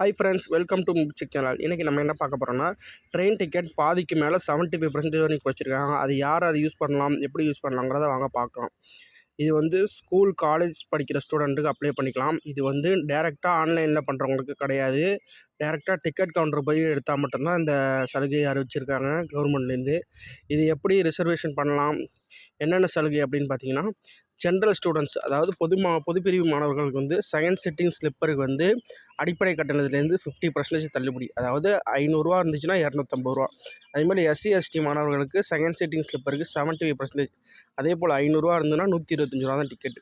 Hi friends welcome to music channel இன்றைக்கி நம்ம என்ன பார்க்க போகிறோம்னா ட்ரெயின் டிக்கெட் பாதிக்கு மேலே செவன்ட்டி ஃபைவ் பர்சன்டேஜ் வரைக்கும் வச்சுருக்காங்க. அது யார் யார் யூஸ் பண்ணலாம் எப்படி யூஸ் பண்ணலாங்கிறத வாங்க பார்க்கலாம். இது வந்து ஸ்கூல் காலேஜ் படிக்கிற ஸ்டூடெண்ட்டுக்கு அப்ளை பண்ணிக்கலாம். இது வந்து டேரெக்டாக ஆன்லைனில் பண்ணுறவங்களுக்கு கிடையாது. டேரெக்டாக டிக்கெட் கவுண்டர் போய் எடுத்தால் மட்டும்தான் இந்த சலுகையை அறிவிச்சிருக்காங்க கவர்மெண்ட்லேருந்து. இது எப்படி ரிசர்வேஷன் பண்ணலாம்? என்னென்ன சலுகை அப்படின்னு பார்த்தீங்கன்னா ஜென்ரல் ஸ்டூடெண்ட்ஸ் அதாவது பொது மா பொதுப்பிரிவு மாணவர்களுக்கு வந்து செகண்ட் சிட்டிங் ஸ்லிப்பருக்கு வந்து அடிப்படை கட்டணத்துலேருந்து ஃபிஃப்டி பர்சன்டேஜ் தள்ளுபடி. அதாவது ஐநூறுரூவா இருந்துச்சுன்னா இரநூத்தம்பது ரூபா. அதேமாதிரி எஸ்சி எஸ்டி மாணவர்களுக்கு செகண்ட் செட்டிங் ஸ்லிப்பருக்கு செவன்ட்டி ஃபைவ் பர்சன்டேஜ் அதே போல் ஐநூறுரூவா இருந்ததுன்னா நூற்றி இருபத்தஞ்சி ரூபா தான் டிக்கெட்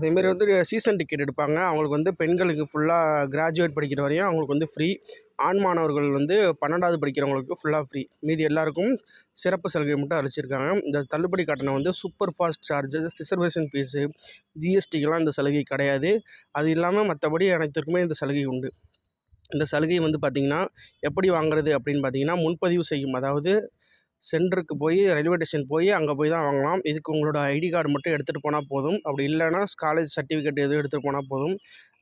அதேமாரி வந்து சீசன் டிக்கெட் எடுப்பாங்க. அவங்களுக்கு வந்து பெண்களுக்கு ஃபுல்லாக கிராஜுவேட் படிக்கிற வரையும் அவங்களுக்கு வந்து ஃப்ரீ ஆண் மாணவர்கள் வந்து பன்னெண்டாவது படிக்கிறவங்களுக்கு ஃபுல்லாக ஃப்ரீ மீதி எல்லாருக்கும் சிறப்பு சலுகை மட்டும் அளிச்சிருக்காங்க. இந்த தள்ளுபடி கட்டணம் வந்து super fast charges reservation fees ஜிஎஸ்டிக்கெலாம் இந்த சலுகை கிடையாது. அது இல்லாமல் மற்றபடி அனைத்திற்குமே இந்த சலுகை உண்டு. இந்த சலுகை வந்து பார்த்திங்கன்னா எப்படி வாங்குறது அப்படின்னு பார்த்தீங்கன்னா முன்பதிவு செய்யும் அதாவது சென்டருக்கு போய் ரயில்வே ஸ்டேஷன் போய் அங்கே போய் தான் வாங்கலாம். இதுக்கு உங்களோட ஐடி கார்டு மட்டும் எடுத்துகிட்டு போனால் போதும். அப்படி இல்லைன்னா காலேஜ் சர்டிஃபிகேட் எதுவும் எடுத்துகிட்டு போனால் போதும்.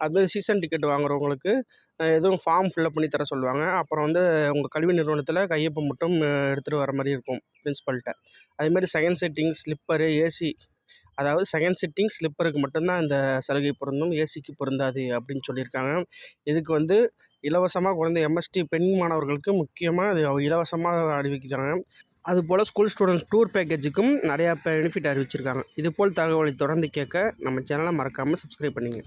அதுமாதிரி சீசன் டிக்கெட் வாங்குறவங்களுக்கு எதுவும் ஃபார்ம் ஃபில்அப் பண்ணி தர சொல்லுவாங்க. அப்புறம் வந்து உங்கள் கல்வி நிறுவனத்தில் கையொப்பம் மட்டும் எடுத்துகிட்டு வர மாதிரி இருக்கும் பிரின்ஸிபல்கிட்ட அதேமாதிரி செகண்ட் செட்டிங் ஸ்லிப்பரு ஏசி அதாவது செகண்ட் சிட்டிங் ஸ்லிப்பருக்கு மட்டும்தான் இந்த சலுகை பொருந்தும். ஏசிக்கு பொருந்தாது அப்படின்னு சொல்லியிருக்காங்க. இதுக்கு வந்து இலவசமாக குறைந்த எம்எஸ்டி பெண் மாணவர்களுக்கு முக்கியமாக இது இலவசமாக அறிவிக்கிறாங்க. அதுபோல் ஸ்கூல் ஸ்டூடெண்ட்ஸ் டூர் பேக்கேஜுக்கும் நிறையா பெனிஃபிட் அறிவிச்சிருக்காங்க. இதுபோல் தகவலை தொடர்ந்து கேட்க நம்ம சேனலை மறக்காமல் சப்ஸ்கிரைப் பண்ணிங்க.